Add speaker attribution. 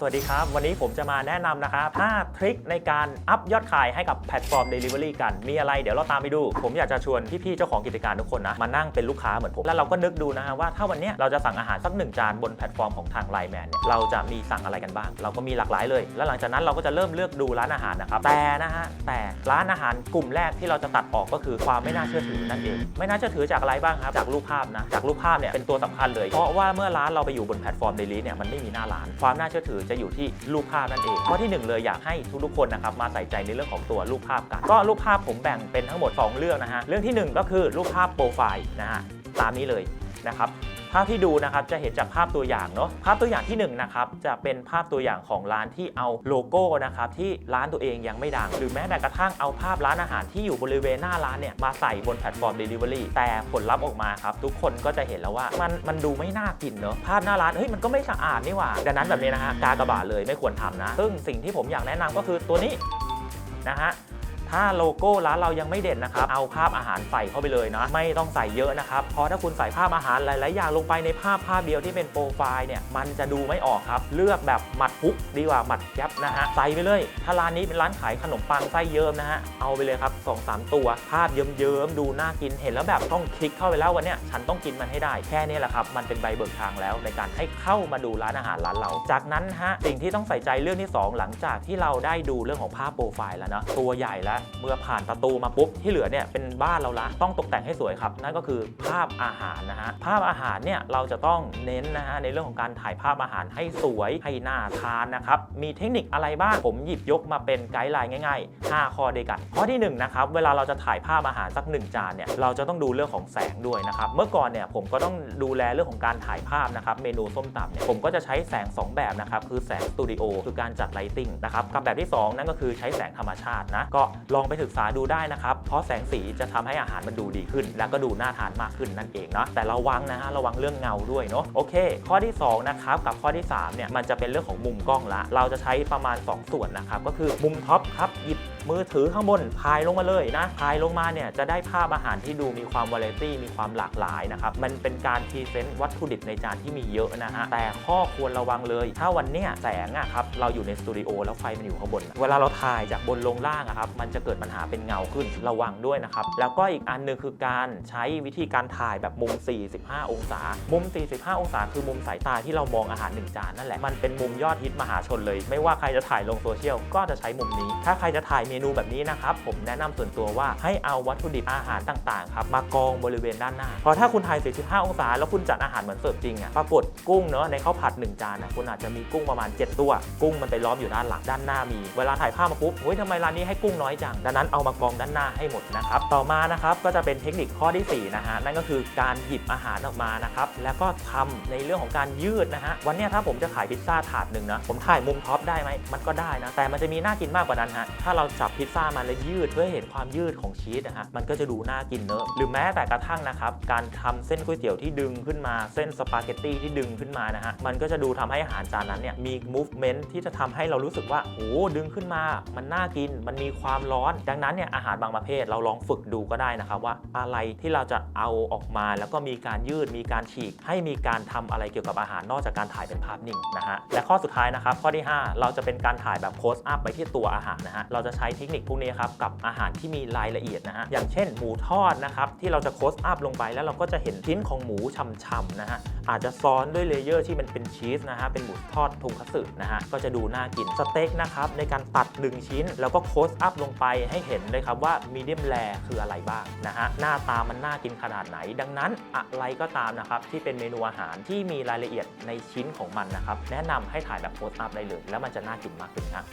Speaker 1: สวัสดีครับ วันนี้ผมจะมาแนะนำนะครับ5ทริคในการอัพยอดขายให้กับแพลตฟอร์ม Delivery กัน มีอะไรเดี๋ยวเราตามไปดู ผมอยากจะชวนพี่ๆเจ้าของกิจการทุกคนนะ มานั่งเป็นลูกค้าเหมือนผม แล้วเราก็นึกดูนะฮะว่าถ้าวันนี้เราจะสั่งอาหารสักหนึ่งจานบนแพลตฟอร์มของทางไลน์แมนเนี่ยเราจะมีสั่งอะไรกันบ้าง เราก็มีหลากหลายเลย แล้วหลังจากนั้นเราก็จะเริ่มเลือกดูร้านอาหารนะครับ แต่นะฮะแต่ร้านอาหารกลุ่มแรกที่เราจะตัดออกก็คือความไม่น่าเชื่อถือนั่นเอง ไม่น่าเชื่อถือจากอะไรบ้างครับ จากรูปภาพนะ จากรูปภาพเนี่ยเป็นตัวสำคัญเลย เพราะว่าเมื่อร้านเราไปอยู่บนแพลตฟอร์มเดลิเนี่ยมันไม่มีหน้าร้านความน่าเชื่อถือจะอยู่ที่รูปภาพนั่นเองข้อที่หนึ่งเลยอยากให้ทุกๆคนนะครับมาใส่ใจในเรื่องของตัวรูปภาพกัน ก็รูปภาพผมแบ่งเป็นทั้งหมด 2 เรื่องนะฮะเรื่องที่หนึ่งก็คือรูปภาพโปรไฟล์นะฮะตามนี้เลยนะครับาพที่ดูนะครับจะเห็นจากภาพตัวอย่างเนาะภาพตัวอย่างที่1นงนะครับจะเป็นภาพตัวอย่างของร้านที่เอาโลโก้นะครับที่ร้านตัวเองยังไม่ดัง หรือแม้แต่กระทั่งเอาภาพร้านอาหารที่อยู่บริเวณหน้าร้านเนี่ยมาใส่บนแพลตฟอร์ม Delivery แต่ผลลัพธ์ออกมาครับทุกคนก็จะเห็นแล้วว่ามันมันดูไม่น่ากินเนาะภาพหน้าร้านเฮ้ยมันก็ไม่สะอาดนี่หว่าดังนั้นแบบนี้นะฮะกากระบาดเลยไม่ควรทำนะ ซึ่งสิ่งที่ผมอยากแนะนำก็คือตัวนี้นะฮะ ถ้าโลโก้ร้านเรายังไม่เด่นนะครับ เอาภาพอาหารใส่เข้าไปเลยนะ ไม่ต้องใส่เยอะนะครับ เพราะถ้าคุณใส่ภาพอาหารหลาย ๆ อย่างลงไปในภาพภาพเดียวที่เป็นโปรไฟล์เนี่ย มันจะดูไม่ออกครับ เลือกแบบหมัดฮุกดีกว่าหมัดแก๊ปนะฮะ ใส่ไปเลย ถ้าร้านนี้เป็นร้านขายขนมปังไส้เยิ้มนะฮะ เอาไปเลยครับ2อสตัว ภาพเยิ้มๆ ดูน่ากิน เห็นแล้วแบบต้องคลิกเข้าไปแล้ววันเนี้ยฉันต้องกินมันให้ได้ แค่นี้แหละครับ มันเป็นใบเบิกทางแล้วในการให้เข้ามาดูร้านอาหารร้านเรา จากนั้นฮะ สิ่งที่ต้องใส่ใจเรื่องที่สองหลังจากที่เราได้ดูเรื่องของภาพโปรไฟล์แล้วเนาะตัวใหญ่แล้วเมื่อผ่านประตูมาปุ๊บที่เหลือเนี่ยเป็นบ้านเราละต้องตกแต่งให้สวยครับ นั่นก็คือภาพอาหารนะฮะภาพอาหารเนี่ยเราจะต้องเน้นนะฮะในเรื่องของการถ่ายภาพอาหารให้สวยให้น่าทานนะครับมีเทคนิคอะไรบ้างผมหยิบยกมาเป็นไกด์ไลน์ง่ายๆ 5 ข้อด้วยกันข้อที่1นะครับเวลาเราจะถ่ายภาพอาหารสัก 1 จานเนี่ยเราจะต้องดูเรื่องของแสงด้วยนะครับเมื่อก่อนเนี่ยผมก็ต้องดูแลเรื่องของการถ่ายภาพนะครับเมนูส้มตำเนี่ยผมก็จะใช้แสง 2 แบบนะครับคือแสงสตูดิโอคือการจัดไลติงนะครับกับแบบที่ 2 นั่นก็คือใช้แสงธรรมชาตินะก็ลองไปศึกษาดูได้นะครับ เพราะแสงสีจะทำให้อาหารมันดูดีขึ้น แล้วก็ดูน่าทานมากขึ้นนั่นเองเนาะแต่ระวังนะฮะระวังเรื่องเงาด้วยเนาะโอเค ข้อที่2นะครับกับข้อที่3เนี่ยมันจะเป็นเรื่องของมุมกล้องละ เราจะใช้ประมาณ 2 ส่วนนะครับก็คือมุมท็อปครับหยิบ มือถือข้างบนพายลงมาเลยนะพายลงมาเนี่ยจะได้ภาพอาหารที่ดูมีความวาไรตี้มีความหลากหลายนะครับมันเป็นการพรีเซนต์วัตถุดิบในจานที่มีเยอะนะฮะแต่ข้อควรระวังเลย ถ้าวันเนี้ยแสงอะครับเราอยู่ในสตูดิโอแล้วไฟมันอยู่ข้างบน เวลาเราถ่ายจากบนลงล่างอะครับมันจะเกิดปัญหาเป็นเงาขึ้นระวังด้วยนะครับแล้วก็อีกอันหนึงคือการใช้วิธีการถ่ายแบบมุม 45 องศา มุม 45 องศา คือมุมสายตาที่เรามองอาหารหนึ่งจานนั่นแหละมันเป็นมุมยอดฮิตมหาชนเลย ไม่ว่าใครจะถ่ายลงโซเชียลก็จะใช้มุมนี้ ถ้าใครจะถ่ายเมนูแบบนี้นะครับผมแนะนำส่วนตัวว่าให้เอาวัตถุดิบอาหารต่างๆครับมากองบริเวณด้านหน้าเพราะถ้าคุณถ่าย45 องศา แล้วคุณจัดอาหารเหมือนเสิร์ฟจริงอะปรากฏกุ้งเนอะในข้าวผัด 1 จานอะคุณอาจจะมีกุ้งประมาณ 7 ตัว กุ้งมันไปล้อมอยู่ด้านหลังด้านหน้ามี เวลาถ่ายภาพมาปุ๊บเฮ้ยทำไมร้านนี้ให้กุ้งน้อยจังดังนั้นเอามากองด้านหน้าให้หมดนะครับต่อมานะครับก็จะเป็นเทคนิคข้อที่4นะฮะนั่นก็คือการหยิบอาหารออกมานะครับแล้วก็ทำในเรื่องของการยืดนะฮะวันนี้ถ้าผมจะขายพิซซ่าถาดหนึ่งนะผมถ่ายมุมท็อปได้ไหมมันก็ได้นะแต่มันจะมีน่ากินมากกว่านั้นฮะถ้าเราจับพิซซ่ามาแล้วยืดเพื่อเห็นความยืดของชีสนะฮะมันก็จะดูน่ากินเนอะหรือแม้แต่กระทั่งนะครับการทำเส้นก๋วยเตี๋ยวที่ดึงขึ้นมาเส้นสปาเกตตี้ที่ดึงขึ้นมานะฮะมันก็จะดูทำให้อาหารจานนั้นเนี่ยมี movement ที่จะทำให้เรารู้สึกว่าโอ้ดึงขึ้นมา มันน่ากินมันมีความร้อน ดังนั้นเนี่ยอาหารบางประเภทเราลองฝึกดูก็ได้นะครับว่าอะไรที่เราจะเอาออกมา แล้วก็มีการยืดมีการฉีก ให้มีการทำอะไรเกี่ยวกับอาหารนอกจากการถ่ายเป็นภาพนิ่งนะฮะและข้อสุดท้ายนะครับข้อที่ 5 เราจะเป็นการถ่ายแบบโคสอัพไปที่ตัวอาหารนะฮะเราจะใช้เทคนิคพวกนี้ครับกับอาหารที่มีรายละเอียดนะฮะอย่างเช่นหมูทอดนะครับที่เราจะโคสอัพลงไปแล้วเราก็จะเห็นชิ้นของหมูช่ำๆนะฮะอาจจะซ้อนด้วยเลเยอร์ที่มันเป็นชีสนะฮะเป็นหมูทอดทงคัตสึนะฮะก็จะดูน่ากินสเต็กนะครับในการตัดหนึ่งชิ้น แล้วก็โคสอัพลงไปให้เห็นเลยครับว่ามีเดียมแรคืออะไรบ้างนะฮะหน้าตามันน่ากินขนาดไหน ดังนั้นอะไรก็ตามนะครับที่เป็นเมนูอาหารที่มีรายละเอียดในชิ้นของมันนะครับแนะนำให้ถ่ายแบบโคสอัพได้เลย แล้วมันจะน่ากินมากขึ้นครับ